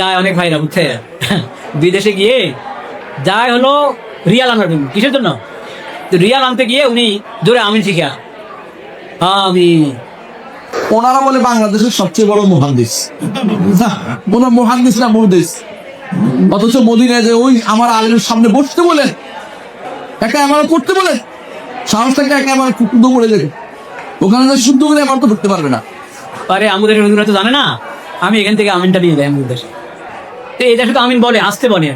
যায় অনেক ভাইরা বুঝছে বিদেশে গিয়ে যায় হলো রিয়াল আনার জন্য। কিসের জন্য? তো রিয়াল আনতে গিয়ে উনি জোরে আমিন শিখা আমি ওনারা বলে বাংলাদেশের সবচেয়ে বড় মহাদিস না ওনার মহাদিস না মহাদিস অথচ মদিনায় যে ওই আমার আলেমের সামনে বসতে বলে একা আমার করতে বলে সাহস থেকে একা আমার শুদ্ধ করে দেখে ওখানে শুদ্ধ করে আমার তো ঢুকতে পারবে না। আরে আমাদের জানে না। আমি এখান থেকে আমিনটা নিয়ে যাই আমাদের। দেশে তো এই দেশে তো আমিন বলে আসতে বলে।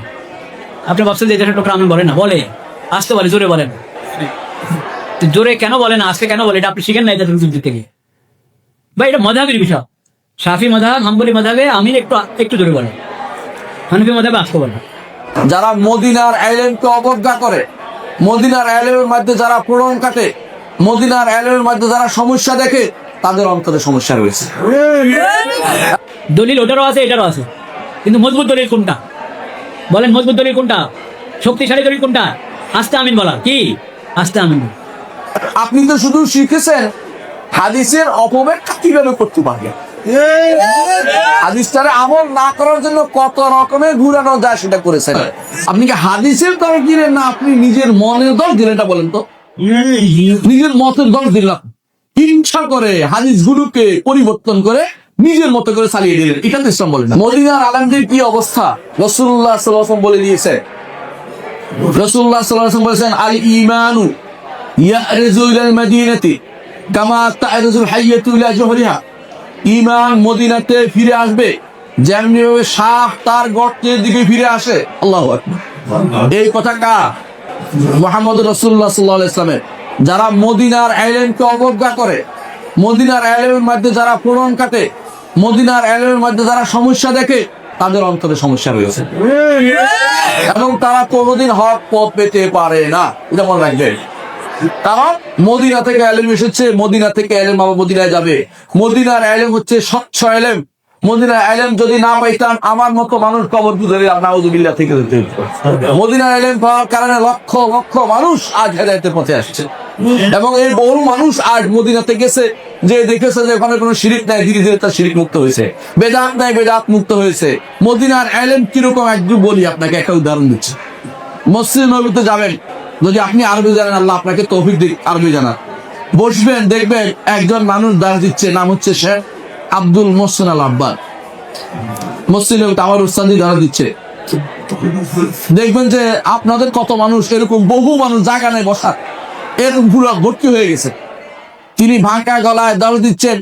আপনি ভাবছেন যে এই দেশের লোকরা আমিন বলে না? বলে। আসতে বলে জোরে বলেন। জোরে কেন বলে না আজকে কেন বলে এটা আপনি শিখেন না দেশের হুজুর থেকে। ভাই এটা মজাবের বিষয়। সাফি মজাব হাম্বলি মজাবে আমিন একটু একটু জোরে বলে। হানফি মজাবে আসতে বলে। যারা মদিনার আইল্যান্ডকে অবজ্ঞা করে মদিনার আইল্যান্ডের মধ্যে যারা প্রণম কাটে মদিনার আইল্যান্ডের মধ্যে যারা সমস্যা দেখে তাদের অন্তরে সমস্যা রয়েছে। দলিল ওটারও আছে এটারও আছে। কিন্তু মজবুত দলিল কোনটা? বলেন মজবুত দলিল কোনটা? শক্তিশালী দলিল কোনটা? আস্তে আমিন বলা কি? আস্তে আমিন আপনি তো শুধু শিখেছেন হাদিসের অপব্যাখ্যা কীভাবে করতে পারবেন হাদিসটারে আমল না করার জন্য কত রকমের ঘুরানো যায় সেটা করেছেন। আপনি কি হাদিসের দল দিলেন না আপনি নিজের মনের দল দিলেন এটা বলেন তো? নিজের মতের দল দিলাম হিংসা করে হাদিসগুলোকে পরিবর্তন করে নিজের মতো করে চালিয়ে দিলেন। এটা তো ইসলাম বলেন না। মদিনার আলমদের কি অবস্থা? রসুল্লাহ বলে দিয়েছে। রসুল্লাহ বলেছেন আল ইমানু ফিরে আসবে তার দিকে ফিরে আসে। কথা কা? মোহাম্মদ রসুল্লাহ যারা মদিনার আইল্যান্ডকে অবজ্ঞা করে, মদিনার আইল্যান্ডের মধ্যে যারা প্রণন কাটে মদিনার আইল্যান্ডের মধ্যে যারা সমস্যা দেখে, তাদের অন্তরে সমস্যা রয়েছে। এবং তারা কোনোদিন হক পথ পেতে পারে না। এটা মনে রাখবে। কারণ মদিনা থেকে এলেম এসেছে, মদিনা থেকে এলেম বাবা মদিনায় যাবে। মদিনার এলেম হচ্ছে স্বচ্ছ এলেম। মদিনার এলেম যদি না পাইতাম, আমার মতো মানুষ কবর পুজোরে নাউজুবিল্লাহ থেকে মদিনার এলেম পাওয়ার কারণে লক্ষ লক্ষ মানুষ আজ হেদায়তের পথে আসছে। এবং এই বহু মানুষ আজ মদিনাতে গেছে, যে দেখেছে যে ওখানে কোনো শিরিক নাই, ধীরে ধীরে তার শিরিক মুক্ত হয়েছে। বেদাত নাই, বেদাত মুক্ত হয়েছে। মদিনার এলেম কীরকম একটু বলি আপনাকে, একটা উদাহরণ দিচ্ছি। মসজিদ নবীতে যাবেন, যদি আপনি আরবি জানেন, আল্লাহ আপনাকে তৌফিক দিক, আরবি জানা বসবেন, দেখবেন একজন মানুষ দাঁড় দিচ্ছে, নাম হচ্ছে শেখ আব্দুল মোহসেন আল আব্বাদ মসজিদ আমার উস্তাদি দাঁড়া দিচ্ছে। দেখবেন যে আপনাদের কত মানুষ, এরকম বহু মানুষ জায়গা নেই বসার। এরকম পুরো ভর্তি হয়ে গেছে। তিনি ভাঙা গলায় দাঁড় দিচ্ছেন।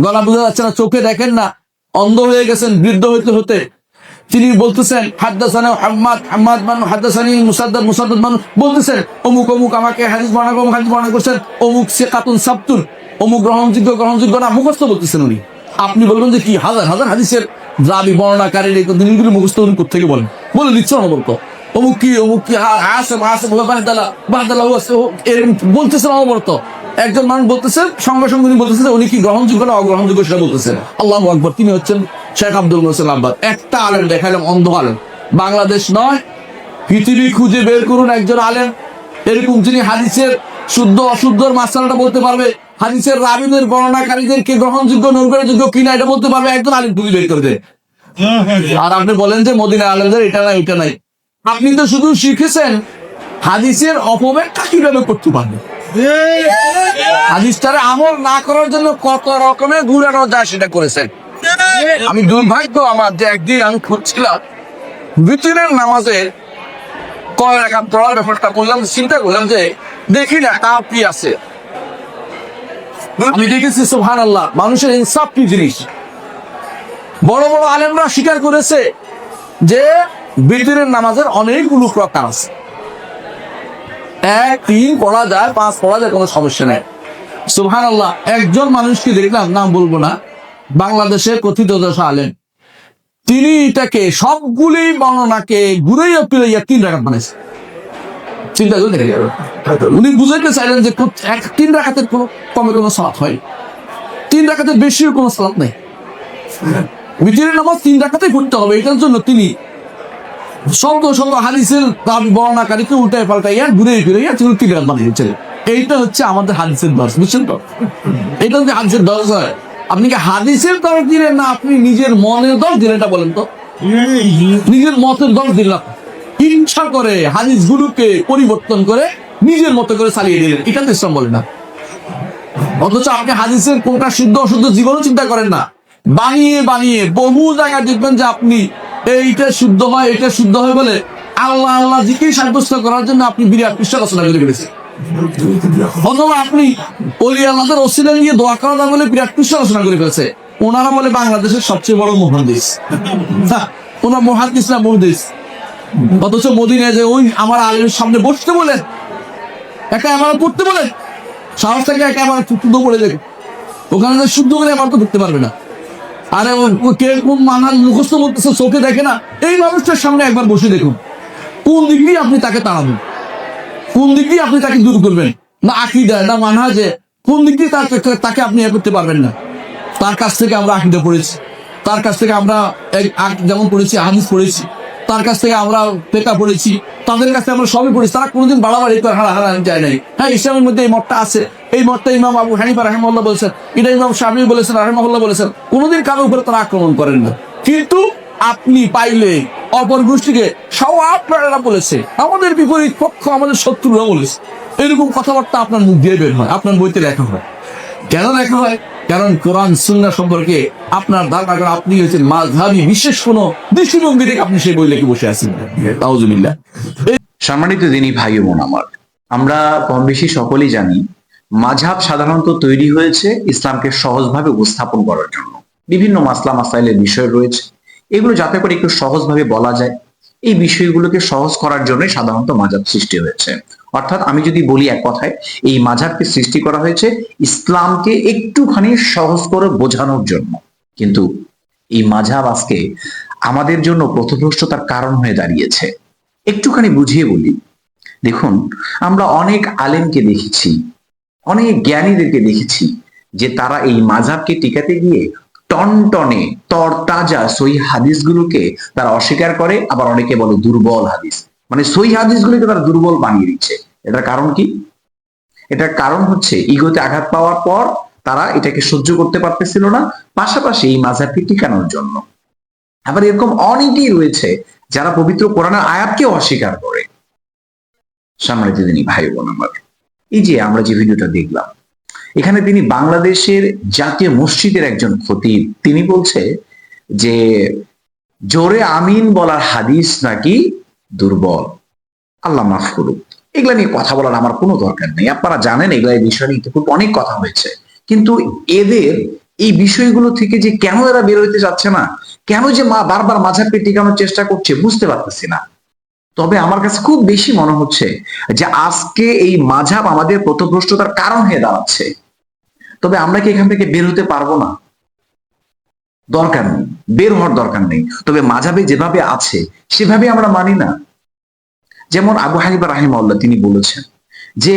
গলা বোঝা যাচ্ছে না, চোখে দেখেন না। অন্ধ হয়ে গেছেন, বৃদ্ধ হইতে হতে তিনি বলতেছেন, হাদ্দাসানা বলতেছেন, অমুক অমুক আমাকে হাদিস বর্ণনা করছেন। অমুক সে কাতুন অমুক গ্রহণযোগ্য গ্রহণযোগ্য না। মুখস্থ বলতেছেন উনি। আপনি বলবেন যে কি হাজার হাজার হাদিসের দাবি বর্ণনাকারীর এই দিনগুলি মুখস্থ উনি কোথেকে বলেন? বলে দিচ্ছে না বলতো অমুক কি অমুক কি আসেম আসেম বাহদালা বাহদালা এরকম বলতেছেন অনবরত একজন মানুষ বলতেছেন সঙ্গে সঙ্গে উনি বলতেছেন উনি কি গ্রহণযোগ্য না অগ্রহণযোগ্য সেটা বলতেছেন। আল্লাহ আকবর তিনি হচ্ছেন শেখ আব্দুল আব্বাদ একটা আলেম দেখালাম অন্ধ আলেম। বাংলাদেশ নয় পৃথিবী খুঁজে বের করুন একজন আলেম। এরকম যিনি হাদিসের শুদ্ধ অশুদ্ধর মাসালাটা বলতে পারবে হাদিসের রাবিদের গণনাকারীদের কে গ্রহণযোগ্য নৌকারযোগ্য কিনা এটা বলতে পারবে একজন আলেম খুঁজে বের করে দেয় আর আপনি বলেন যে মদিনা আলেমদের এটা নাই এটা নাই। আপনি তো শুধু শিখেছেন হাদিসের অপব্যাখ্যা কীভাবে করতে পারবেন হাদিসটারে আমল না করার জন্য কত রকমের ঘুরানো যায় সেটা করেছেন। আমি দুর্ভাগ্য আমার যে একদিন আমি খুঁজছিলাম বিতিনের নামাজে কয় রাখা পড়ার ব্যাপারটা করলাম, চিন্তা করলাম যে দেখি না কাপ কি আছে। আমি দেখেছি সুহান আল্লাহ মানুষের ইনসাফ কি জিনিস? বড় বড় আলেমরা স্বীকার করেছে যে বিতিনের নামাজের অনেকগুলো প্রকার আছে। এক, তিন পড়া যায়, পাঁচ পড়া যায়, কোনো সমস্যা নেই। সুহান আল্লাহ একজন মানুষকে দেখলাম, নাম বলব না বাংলাদেশে কথিত দশা আলেন তিনি এটাকে সবগুলি বর্ণনাকে ঘুরাইয়া ফিরাইয়া তিন রাখাত বানাইছে। চিন্তা করে দেখে উনি বুঝাইতে চাইলেন যে এক, তিন রাখাতের কোনো কমে কোনো সালাত হয়। তিন রাখাতের বেশিও কোনো সালাত নেই। বিতিরের নামাজ তিন রাখাতেই পড়তে হবে, এটার জন্য তিনি শব্দ শব্দ হাদিসের দাবি বর্ণাকারীকে উল্টায় পাল্টাইয়া ঘুরে ফিরে তিনি রাত বানিয়েছিলেন এইটা হচ্ছে আমাদের হাদিসের দর্শ, বুঝছেন তো? এটা হচ্ছে হাদিসের দর্শ। হয় আপনি কি হাদিসের দর দিলেন না আপনি নিজের মনের দর দিলেন এটা বলেন তো? নিজের মতের দল দিলাম হিংসা করে হাদিস গুলোকে পরিবর্তন করে নিজের মতো করে চালিয়ে দিলেন, এটা তো ইসলাম বলে না। অথচ আপনি হাদিসের কোনটা শুদ্ধ অশুদ্ধ জীবনও চিন্তা করেন না। বানিয়ে বানিয়ে বহু জায়গায় দেখবেন যে আপনি এইটা শুদ্ধ হয় এটা শুদ্ধ হয় বলে আল্লাহ আল্লাহ জিকে সাব্যস্ত করার জন্য আপনি বিরাট পৃষ্ঠ রচনা করে ফেলেছেন। অথবা আপনি অলি আল্লাহদের অসিলা নিয়ে দোয়া করা না বলে বিরাট পৃষ্ঠ রচনা করে ফেলেছে। ওনারা বলে বাংলাদেশের সবচেয়ে বড় মহাদিস না, ওনার মহাদিস না মহাদিস অথচ মদিনায় যে ওই আমার আলের সামনে বসতে বলেন একা আমার পড়তে বলেন সাহস থেকে একা আমার শুদ্ধ পড়ে দেখো ওখানে শুদ্ধ করে আমার তো ঢুকতে পারবে না। আরে কে কোন মানার মুখস্থ বলতেছে, চোখে দেখে না। এই মানুষটার সামনে একবার বসে দেখুন। কোন দিক দিয়ে আপনি তাকে তাড়াবেন? কোন দিক দিয়ে আপনি তাকে দূর করবেন? না আকিদা, না মানহাজে, কোন দিক দিয়ে তাকে আপনি এ করতে পারবেন না? তার কাছ থেকে আমরা আকিদা পড়েছি। তার কাছ থেকে আমরা যেমন পড়েছি, হাদিস পড়েছি। তার কাছ থেকে আমরা পেকা পড়েছি, তাদের কাছে আমরা সবই পড়েছি। তারা কোনোদিন বাড়াবাড়ি করে হারা হারা যায় নাই। হ্যাঁ ইসলামের মধ্যে এই মতটা আছে। এই মতটা ইমাম আবু হানিফা রাহেমাল্লাহ বলেছেন, এটা ইমাম শামী বলেছেন রাহেমাল্লাহ বলেছেন। কোনোদিন কারোর উপরে তারা আক্রমণ করেন না। কিন্তু আপনি পাইলে অপর গোষ্ঠীকে, সব আপনারা বলেছে। আমাদের বিপরীত পক্ষ আমাদের শত্রুরা বলেছে। এরকম কথাবার্তা আপনার মুখ দিয়ে বের হয়, আপনার বইতে লেখা হয়। কেন লেখা হয়? কারণ কোরআন সুন্নাহ সম্পর্কে আপনার ধারণা করা আপনি হয়েছেন মাঝহাবি, বিশেষ কোনো দৃষ্টিভঙ্গি থেকে আপনি সেই বই লিখে বসে আছেন। তাউজুবিল্লাহ সম্মানিত দিনী ভাই বোন আমার, আমরা কম বেশি সকলেই জানি, মাঝহাব সাধারণত তৈরি হয়েছে ইসলামকে সহজভাবে উপস্থাপন করার জন্য। বিভিন্ন মাসলা, মাসাইলের বিষয় রয়েছে। এগুলো যাতে করে একটু সহজভাবে বলা যায়। এই বিষয়গুলোকে সহজ করার জন্য সাধারণত মাঝহাব সৃষ্টি হয়েছে। অর্থাৎ আমি যদি বলি এক কথায়, এই মাঝহাবকে সৃষ্টি করা হয়েছে ইসলামকে একটুখানি সহজ করে বোঝানোর জন্য। কিন্তু এই মাঝহাব আজকে আমাদের জন্য পথভ্রষ্টতার কারণ হয়ে দাঁড়িয়েছে। একটুখানি বুঝিয়ে বলি। দেখুন, আমরা অনেক আলেমকে দেখেছি, অনেক জ্ঞানীদেরকে দেখেছি যে তারা এই মাঝাবকে টিকাতে গিয়ে টনটনে, তরতাজা সই হাদিসগুলোকে তারা অস্বীকার করে, আবার অনেকে বলে দুর্বল হাদিস। মানে সই হাদিসগুলোকে তারা দুর্বল বানিয়ে দিচ্ছে। এটার কারণ কি? এটার কারণ হচ্ছে, ইগোতে আঘাত পাওয়ার পর তারা এটাকে সহ্য করতে পারতেছিল না, পাশাপাশি এই মাঝাবকে টিকানোর জন্য। আবার এরকম অনেকেই রয়েছে, যারা পবিত্র কোরআনের আয়াতকে অস্বীকার করে। সামনে তিনি ভাই বোন আমার, এই যে আমরা যে ভিডিওটা দেখলাম এখানে তিনি বাংলাদেশের জাতীয় মসজিদের একজন খতিব। তিনি বলছে যে, জোরে আমিন বলার হাদিস নাকি দুর্বল? আল্লাহ মাফ করুক। এগুলা নিয়ে কথা বলার আমার কোনো দরকার নেই। আপনারা জানেন এগুলা এই বিষয় নিয়ে খুব অনেক কথা হয়েছে। কিন্তু এদের এই বিষয়গুলো থেকে যে কেন এরা বের হইতে যাচ্ছে না? কেন যে মা বারবার মাঝাবকে টিকানোর চেষ্টা করছে বুঝতে পারতেছি না। তবে আমার কাছে খুব বেশি মনে হচ্ছে যে, আজকে এই মাঝাব আমাদের পথভ্রষ্টতার কারণ হয়ে দাঁড়াচ্ছে। তবে আমরা কি এখান থেকে বের হতে পারব না? দরকার নেই। বের হওয়ার দরকার নেই। তবে মাঝাবে যেভাবে আছে, সেভাবে আমরা মানি না। যেমন আবু হানিফা রাহিমাল্লাহ তিনি বলেছেন যে,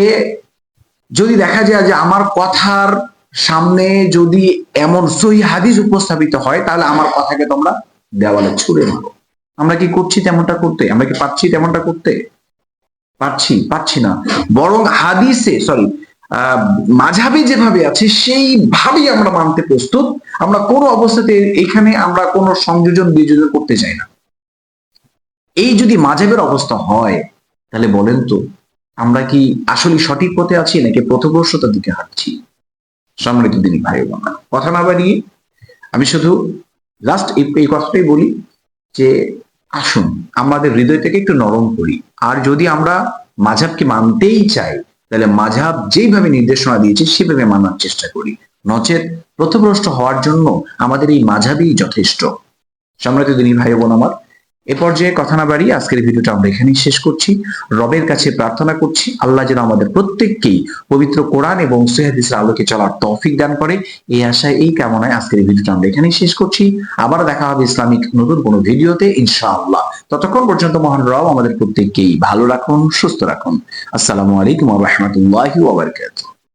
যদি দেখা যায় যে আমার কথার সামনে যদি এমন সহি হাদিস উপস্থাপিত হয়, তাহলে আমার কথাকে তোমরা দেওয়ালে ছুড়ে মারো। আমরা কি করছি তেমনটা করতে? আমরা কি পাচ্ছি তেমনটা করতে? পাচ্ছি পাচ্ছি না। বরং হাদিসে সরি মাঝাবি যেভাবে আছে সেইভাবেই আমরা মানতে প্রস্তুত। আমরা কোনো অবস্থাতে এখানে আমরা কোনো সংযোজন বিযোজন করতে চাই না। এই যদি মাঝাবের অবস্থা হয় তাহলে বলেন তো আমরা কি আসলে সঠিক পথে আছি নাকি পথভ্রষ্টতার দিকে হাঁটছি? সম্মানিত দিনী ভাই ও বোনেরা, কথা না বাড়িয়ে আমি শুধু লাস্ট এই কথাটাই বলি যে আসুন আমাদের হৃদয় থেকে একটু নরম করি। আর যদি আমরা মাঝাবকে মানতেই চাই তাহলে মাঝাব যেইভাবে নির্দেশনা দিয়েছে, সেভাবে মানার চেষ্টা করি। নচেত প্রথভ্রষ্ট হওয়ার জন্য আমাদের এই মাঝাবই যথেষ্ট। সম্মানিত দিনী ভাই বোন আমার এ পর্যায়ে কথা না বাড়িয়ে আজকের ভিডিওটা আমরা এখানেই শেষ করছি। রবের কাছে প্রার্থনা করছি, আল্লাহ যেন আমাদের প্রত্যেককেই পবিত্র কোরআন এবং সৈহাদিসের আলোকে চলার তৌফিক দান করে। এই আশায়, এই কামনায় আজকের ভিডিওটা আমরা এখানেই শেষ করছি। আবার দেখা হবে ইসলামিক নতুন কোনো ভিডিওতে, ইনশাআল্লাহ। ততক্ষণ পর্যন্ত মহান রব আমাদের প্রত্যেককেই ভালো রাখুন, সুস্থ রাখুন। আসসালামু আলাইকুম রাহমাতুল্লাহি ওয়া বারাকাতুহু।